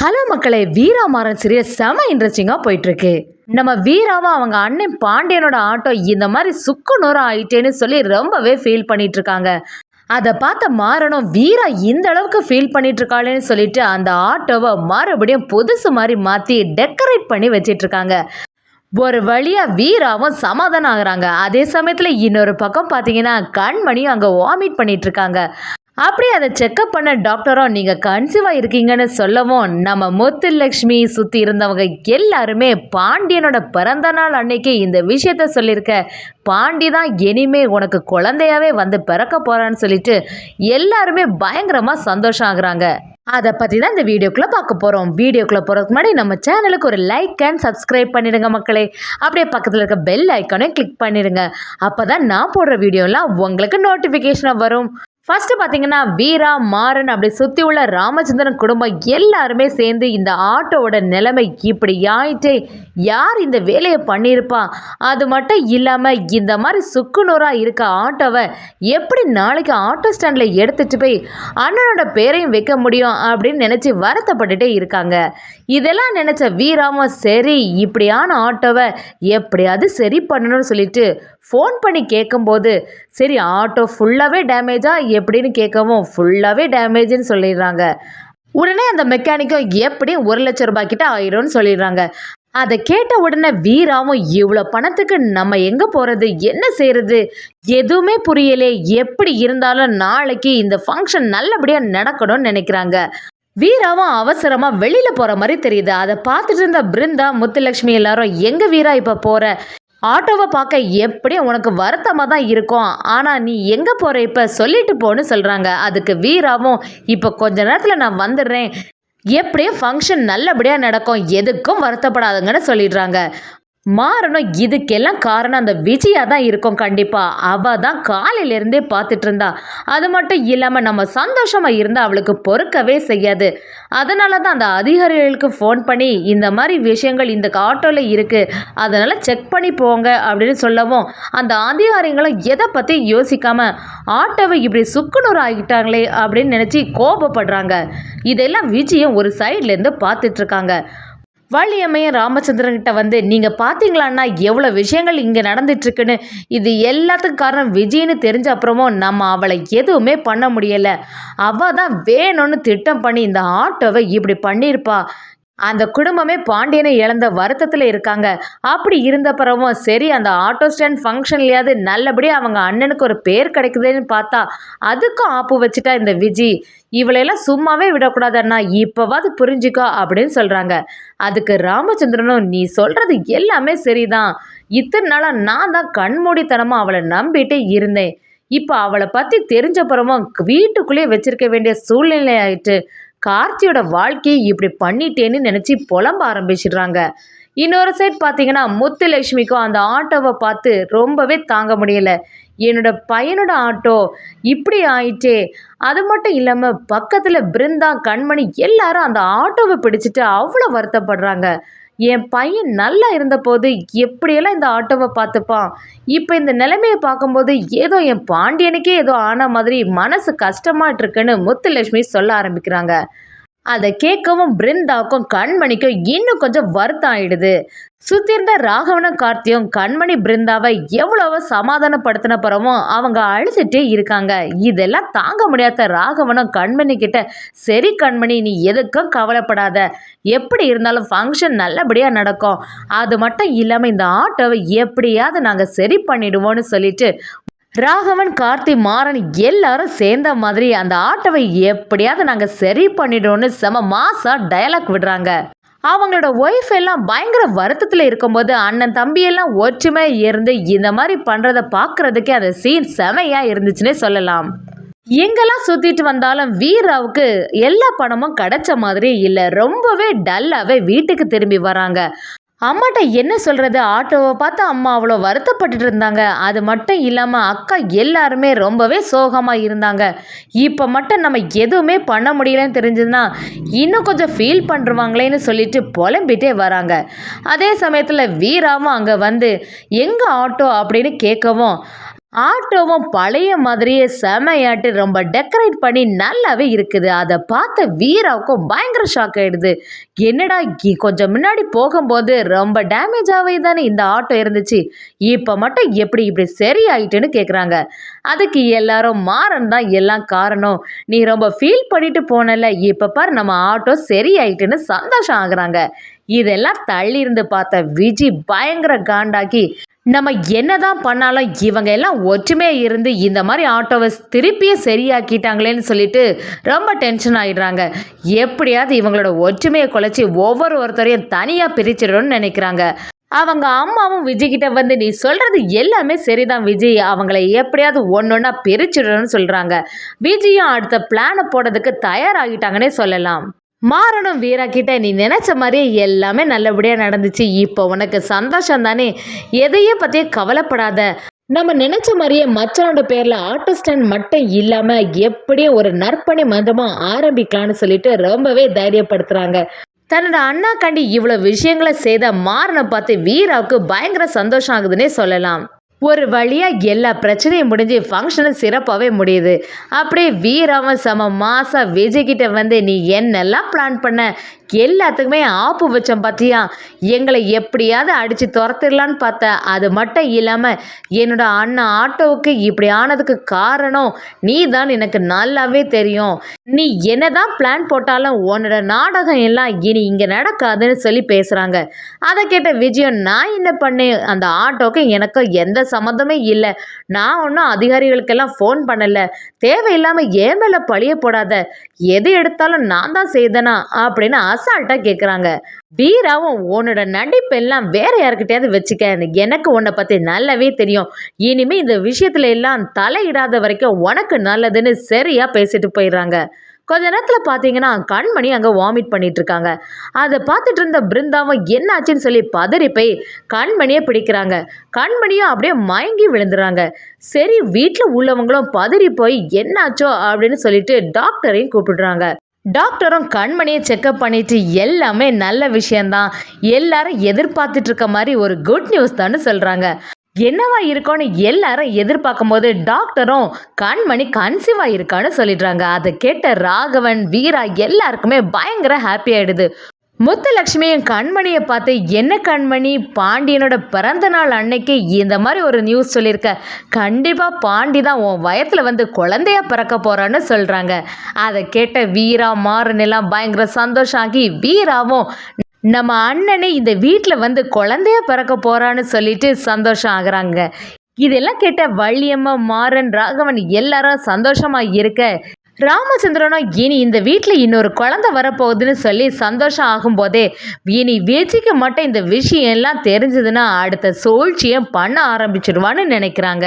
Hello மக்களே வீரா Maran serial செம இன்ட்ரெஸ்டிங்காக போயிட்டுருக்கு. நம்ம வீராவும் அவங்க அண்ணன் பாண்டியனோட ஆட்டோ இந்த மாதிரி சுக்கு நூறம் ஆயிட்டேன்னு சொல்லி ரொம்பவே ஃபீல் பண்ணிட்டு இருக்காங்க அதை பார்த்த மாறனும் வீரா இந்த அளவுக்கு ஃபீல் பண்ணிட்டு இருக்காளேன்னு சொல்லிட்டு அந்த ஆட்டோவை மறுபடியும் புதுசு மாதிரி மாற்றி டெக்கரேட் பண்ணி வச்சிட்டு இருக்காங்க ஒரு வழியாக வீராவும் சமாதானம் ஆகுறாங்க. அதே சமயத்தில் இன்னொரு பக்கம் பார்த்தீங்கன்னா கண்மணியும் அங்கே வாமிட் பண்ணிட்டு இருக்காங்க அப்படியே அதை செக்கப் பண்ண டாக்டரும் நீங்கள் கன்சீவாக இருக்கீங்கன்னு சொல்லவும் நம்ம முத்துலக்ஷ்மி சுற்றி இருந்தவங்க எல்லாருமே பாண்டியனோட பிறந்த நாள் அன்னைக்கு இந்த விஷயத்த சொல்லியிருக்க. பாண்டி தான் இனிமே உனக்கு குழந்தையாவே வந்து பிறக்க போகிறான்னு சொல்லிட்டு எல்லாருமே பயங்கரமாக சந்தோஷம் ஆகுறாங்க. அதை பற்றி தான் இந்த வீடியோக்குள்ளே பார்க்க போகிறோம் வீடியோக்குள்ளே போகிறதுக்கு முன்னாடி நம்ம சேனலுக்கு ஒரு லைக் அண்ட் சப்ஸ்கிரைப் பண்ணிடுங்க மக்களே. அப்படியே பக்கத்தில் இருக்க பெல் ஐக்கானையும் கிளிக் பண்ணிடுங்க. அப்போ தான் நான் போடுற வீடியோலாம் உங்களுக்கு நோட்டிஃபிகேஷனாக வரும். ஃபஸ்ட்டு பார்த்தீங்கன்னா வீரா மாறன் அப்படி சுற்றி உள்ள ராமச்சந்திரன் குடும்பம் எல்லாருமே சேர்ந்து இந்த ஆட்டோவோட நிலைமை இப்படி ஆயிட்டே யார் இந்த வேலையை பண்ணியிருப்பா? அது மட்டும் இல்லாமல் இந்த மாதிரி சுக்குநூறாக இருக்க ஆட்டோவை எப்படி நாளைக்கு ஆட்டோ ஸ்டாண்டில் எடுத்துகிட்டு போய் அண்ணனோட பேரையும் வைக்க முடியும் அப்படின்னு நினச்சி வருத்தப்பட்டுட்டே இருக்காங்க. இதெல்லாம் நினச்ச வீராவும் சரி இப்படியான ஆட்டோவை எப்படியாவது சரி பண்ணணும்னு சொல்லிட்டு ஃபோன் பண்ணி கேட்கும்போது சரி ஆட்டோ ஃபுல்லாகவே டேமேஜா எப்படின்னு கேட்கவும் ஃபுல்லாகவே டேமேஜ்னு சொல்லிடுறாங்க. உடனே அந்த மெக்கானிக்கும் எப்படியும் ஒரு லட்ச ரூபாய் கிட்ட ஆயிரும்னு சொல்லிடுறாங்க. அதை கேட்ட உடனே வீராவும் இவ்வளோ பணத்துக்கு நம்ம எங்கே போகிறது என்ன செய்கிறது எதுவுமே புரியலே. எப்படி இருந்தாலும் நாளைக்கு இந்த ஃபங்க்ஷன் நல்லபடியாக நடக்கணும்னு நினைக்கிறாங்க. வீராவும் அவசரமாக வெளியில் போகிற மாதிரி தெரியுது. அதை பார்த்துட்டு இருந்த பிருந்தா முத்துலட்சுமி எல்லாரும் எங்கே வீரா இப்போ போகிற ஆட்டோவை பார்க்க எப்படியும் உனக்கு வருத்தமாக தான் இருக்கும். ஆனால் நீ எங்கே போகிற இப்போ? சொல்லிட்டு போன்னு சொல்கிறாங்க அதுக்கு வீராவும் இப்போ கொஞ்ச நேரத்தில் நான் வந்துடுறேன். எப்படியும் ஃபங்க்ஷன் நல்லபடியாக நடக்கும். எதுக்கும் வருத்தப்படாதுங்கன்னு சொல்லிடுறாங்க. மாறணும். இதுக்கெல்லாம் காரணம் அந்த விஜயா தான் இருக்கும் கண்டிப்பாக அவள் தான் காலையிலேருந்தே பார்த்துட்டு இருந்தா அது மட்டும் இல்லாமல் நம்ம சந்தோஷமாக இருந்தால் அவளுக்கு பொறுக்கவே செய்யாது. அதனால தான் அந்த அதிகாரிகளுக்கு ஃபோன் பண்ணி இந்த மாதிரி விஷயங்கள் இந்த ஆட்டோவில் இருக்குது அதனால் செக் பண்ணி போங்க அப்படின்னு சொல்லவும் அந்த அதிகாரிகளும் எதை பற்றி யோசிக்காமல் ஆட்டோவை இப்படி சுக்குநூறு ஆகிட்டாங்களே அப்படின்னு நினச்சி கோபப்படுறாங்க. இதெல்லாம் விஜயம் ஒரு சைட்லேருந்து பார்த்துட்ருக்காங்க வள்ளியம்மையும் ராமச்சந்திரன் கிட்ட வந்து நீங்கள் பார்த்தீங்களான்னா எவ்வளோ விஷயங்கள் இங்கே நடந்துட்டுருக்குன்னு? இது எல்லாத்துக்கும் காரணம் விஜய்னு தெரிஞ்ச அப்புறமும் நம்ம அவளை எதுவுமே பண்ண முடியலை. அவள் தான் வேணும்னு திட்டம் பண்ணி இந்த ஆட்டோவை இப்படி பண்ணியிருப்பா. அந்த குடும்பமே பாண்டியனை இழந்த வருத்தத்தில் இருக்காங்க. அப்படி இருந்த பிறவும் சரி அந்த ஆட்டோ ஸ்டாண்ட் ஃபங்க்ஷன்லையாவது நல்லபடியாக அவங்க அண்ணனுக்கு ஒரு பேர் கிடைக்குதுன்னு பார்த்தா அதுக்கும் ஆப்பு வச்சுட்டா இந்த விஜி. இவளையெல்லாம் சும்மாவே விடக்கூடாதுன்னா இப்போவாது புரிஞ்சுக்கோ அப்படின்னு சொல்கிறாங்க அதுக்கு ராமச்சந்திரனும் நீ சொல்கிறது எல்லாமே சரிதான். இத்தனை நாளாக நான் தான் கண்மூடித்தனமாக அவளை நம்பிட்டே இருந்தேன். இப்போ அவளை பற்றி தெரிஞ்ச பிறமும் வீட்டுக்குள்ளேயே வச்சிருக்க வேண்டிய சூழ்நிலை ஆயிட்டு கார்த்தியோட வாழ்க்கையை இப்படி பண்ணிட்டேன்னு நினச்சி புலம்ப ஆரம்பிச்சிடுறாங்க. இன்னொரு சைட் பார்த்தீங்கன்னா முத்துலட்சுமிக்கும் அந்த ஆட்டோவை பார்த்து ரொம்பவே தாங்க முடியல. என்னோட பையனோட ஆட்டோ இப்படி ஆயிட்டே. அது மட்டும் இல்லாமல் பக்கத்தில் பிருந்தா கண்மணி எல்லாரும் அந்த ஆட்டோவை பிடிச்சிட்டு அவ்வளோ வருத்தப்படுறாங்க. என் பையன் நல்லா இருந்தபோது எப்படியெல்லாம் இந்த ஆட்டோவை பார்த்துப்பான்? இப்போ இந்த நிலைமையை பார்க்கும்போது ஏதோ என் பாண்டியனுக்கே ஏதோ ஆன மாதிரி மனசு கஷ்டமாட்டிருக்குன்னு முத்துலட்சுமி சொல்ல ஆரம்பிக்கிறாங்க. அதை கேட்கவும் பிருந்தாவுக்கும் கண்மணிக்கும் இன்னும் கொஞ்சம் வருத்தம் ஆயிடுது சுற்றி இருந்த ராகவனும் கார்த்தியும் கண்மணி பிருந்தாவை எவ்வளவோ சமாதானப்படுத்தின பிறமும் அவங்க அழுதுட்டே இருக்காங்க. இதெல்லாம் தாங்க முடியாத ராகவனும் கண்மணி கிட்ட சரி கண்மணி நீ எதுக்கும் கவலைப்படாத. எப்படி இருந்தாலும் ஃபங்க்ஷன் நல்லபடியாக நடக்கும். அது மட்டும் இல்லாமல் இந்த ஆட்டோவை எப்படியாவது நாங்கள் சரி பண்ணிடுவோன்னு சொல்லிட்டு ராகவன் கார்த்தி மாறன் எல்லாரும் சேர்ந்த மாதிரி அந்த ஆட்டோவை எப்படியாவது நாங்கள் சரி பண்ணிடுவோம்னு செம மாசா டயலாக் விடுறாங்க. அவங்களோட ஒய்ஃப் எல்லாம் பயங்கர வருத்தத்தில் இருக்கும்போது அண்ணன் தம்பியெல்லாம் ஒற்றுமை இருந்து இந்த மாதிரி பண்ணுறதை பார்க்குறதுக்கே அந்த சீன் செமையாக இருந்துச்சுன்னே சொல்லலாம். எங்கெல்லாம் சுற்றிட்டு வந்தாலும் வீராவுக்கு எல்லா பணமும் கிடைச்ச மாதிரி இல்லை ரொம்பவே டல்லாகவே வீட்டுக்கு திரும்பி வராங்க. அம்மாட்ட என்ன சொல்கிறது ஆட்டோவை பார்த்து அம்மா அவ்வளோ வருத்தப்பட்டுட்டு இருந்தாங்க. அது மட்டும் இல்லாமல் அக்கா எல்லாருமே ரொம்பவே சோகமாக இருந்தாங்க. இப்போ மட்டும் நம்ம எதுவுமே பண்ண முடியலன்னு தெரிஞ்சதுன்னா இன்னும் கொஞ்சம் ஃபீல் பண்ணுருவாங்களேன்னு சொல்லிட்டு புலம்பிட்டே வராங்க. அதே சமயத்தில் வீராவும் அங்கே வந்து எங்கே ஆட்டோ? அப்படின்னு கேட்கவும் ஆட்டோவும் பழைய மாதிரியே செமையாட்டு ரொம்ப டெக்கரேட் பண்ணி நல்லாவே இருக்குது. அதை பார்த்த வீராவுக்கும் பயங்கர ஷாக் ஆயிடுது. என்னடா கொஞ்சம் முன்னாடி போகும்போது ரொம்ப டேமேஜ் ஆகவே தானே இந்த ஆட்டோ இருந்துச்சு. இப்போ மட்டும் எப்படி இப்படி சரியாயிட்டுன்னு கேட்குறாங்க அதுக்கு எல்லாரும் மாறன் தான் எல்லாம் காரணம். நீ ரொம்ப ஃபீல் பண்ணிட்டு போனல இப்போ பார் நம்ம ஆட்டோ சரியாயிட்டுன்னு சந்தோஷம் ஆகுறாங்க. இதெல்லாம் தள்ளி இருந்து பார்த்த விஜி பயங்கர காண்டாக்கி நம்ம என்னதான் பண்ணாலும் இவங்க எல்லாம் ஒற்றுமையாக இருந்து இந்த மாதிரி ஆட்டோவை திருப்பியும் சரியாக்கிட்டாங்களேன்னு சொல்லிட்டு ரொம்ப டென்ஷன் ஆகிடுறாங்க எப்படியாவது இவங்களோட ஒற்றுமையை குலைச்சி ஒவ்வொரு ஒருத்தரையும் தனியாக பிரிச்சிடணும்னு நினைக்கிறாங்க. அவங்க அம்மாவும் விஜய்கிட்ட வந்து நீ சொல்கிறது எல்லாமே சரிதான் விஜய். அவங்கள எப்படியாவது ஒன்னொன்னா பிரிச்சிடணும்னு சொல்கிறாங்க விஜயும் அடுத்த பிளானை போடுறதுக்கு தயாராகிட்டாங்கன்னே சொல்லலாம். மாறனும் வீரா கிட்ட நீ நினைச்ச மாதிரியே எல்லாமே நல்லபடியாக நடந்துச்சு. இப்போ உனக்கு சந்தோஷம் தானே? எதையும் பற்றியும் கவலைப்படாத. நம்ம நினைச்ச மாதிரியே மச்சானோட பேரில் ஆட்டோ ஸ்டாண்ட் மட்டும் இல்லாமல் எப்படியும் ஒரு நற்பணி மந்தமாக ஆரம்பிக்கலாம்னு சொல்லிட்டு ரொம்பவே தைரியப்படுத்துகிறாங்க தன்னோட அண்ணா கண்டி இவ்வளோ விஷயங்களை செய்த மாறனை பார்த்து வீராவுக்கு பயங்கர சந்தோஷம் ஆகுதுன்னே சொல்லலாம். ஒரு வழியாக எல்லா பிரச்சனையும் முடிஞ்சு ஃபங்க்ஷனும் சிறப்பாகவே முடியுது. அப்படியே வீராவும் செம மாசா விஜய்கிட்ட வந்து நீ என்னெல்லாம் பிளான் பண்ண? எல்லாத்துக்குமே ஆப்பு வச்சோம் பார்த்தியா எங்களை எப்படியாவது அடித்து துரத்திடலான்னு பார்த்தேன் அது மட்டும் இல்லாமல் என்னோட அண்ணன் ஆட்டோவுக்கு இப்படி ஆனதுக்கு காரணம் நீ தான் எனக்கு நல்லாவே தெரியும். நீ என்னதான் பிளான் போட்டாலும் உன்னோட நாடகம் எல்லாம் இனி இங்கே நடக்காதுன்னு சொல்லி பேசுகிறாங்க அதை கேட்ட விஜயம் நான் என்ன பண்ணேன்? அந்த ஆட்டோக்கு எனக்கும் எந்த சம்மந்தமே இல்லை. நான் ஒன்றும் அதிகாரிகளுக்கெல்லாம் ஃபோன் பண்ணலை. தேவையில்லாமல் ஏன் மேலே பழிய போடாத. எது எடுத்தாலும் நான் தான் செய்தனா? அப்படின்னு அசால்ட்டாக கேட்குறாங்க வீராவும் உன்னோட நடிப்பெல்லாம் வேற யாருக்கிட்டையாவது வச்சுக்க. எனக்கு உன்னை பற்றி நல்லாவே தெரியும். இனிமே இந்த விஷயத்துல எல்லாம் தலையிடாத வரைக்கும் உனக்கு நல்லதுன்னு சரியா பேசிட்டு போயிடுறாங்க. கொஞ்ச நேரத்தில் பார்த்தீங்கன்னா கண்மணி அங்கே வாமிட் பண்ணிட்டு இருக்காங்க அதை பார்த்துட்டு இருந்த பிருந்தாவும் என்னாச்சுன்னு சொல்லி பதறி போய் கண்மணியை பிடிக்கிறாங்க. கண்மணியும் அப்படியே மயங்கி விழுந்துறாங்க. சரி வீட்டில் உள்ளவங்களும் பதறி போய் என்னாச்சோ அப்படின்னு சொல்லிட்டு டாக்டரையும் கூப்பிடுறாங்க. டாக்டரும் கண்மணியை செக்கப் பண்ணிட்டு எல்லாமே நல்ல விஷயம்தான். எல்லாரும் எதிர்பார்த்துட்டு இருக்க மாதிரி ஒரு குட் நியூஸ் தான்னு சொல்றாங்க. என்னவா இருக்கோன்னு எல்லாரும் எதிர்பார்க்கும் போது டாக்டரும் கண்மணி கன்சீவா இருக்கான்னு சொல்லிடுறாங்க. அதை கேட்ட ராகவன் வீரா எல்லாருக்குமே பயங்கர ஹாப்பி ஆயிடுது. முத்துலக்ஷ்மியின் கண்மணியை பார்த்து என்ன கண்மணி? பாண்டியனோட பிறந்த நாள் அன்னைக்கு இந்த மாதிரி ஒரு நியூஸ் சொல்லியிருக்க. கண்டிப்பாக பாண்டி தான் உன் வயத்தில் வந்து குழந்தையா பிறக்க போகிறான்னு சொல்கிறாங்க அதை கேட்ட வீரா மாறுனெல்லாம் எல்லாம் பயங்கர சந்தோஷம் ஆகி வீராவும் நம்ம அண்ணனே இந்த வீட்டில் வந்து குழந்தையா பிறக்க போகிறான்னு சொல்லிட்டு சந்தோஷம் ஆகுறாங்க. இதெல்லாம் கேட்ட வள்ளியம்மா மாறன் ராகவன் எல்லாரும் சந்தோஷமாக இருக்க. ராமச்சந்திரனும் இனி இந்த வீட்டில் இன்னொரு குழந்தை வரப்போகுதுன்னு சொல்லி சந்தோஷம் ஆகும்போதே இனி விஜய்க்கு மட்டும் இந்த விஷயம் எல்லாம் தெரிஞ்சதுன்னா அடுத்த சூழ்ச்சியை பண்ண ஆரம்பிச்சிடுவான்னு நினைக்கிறாங்க.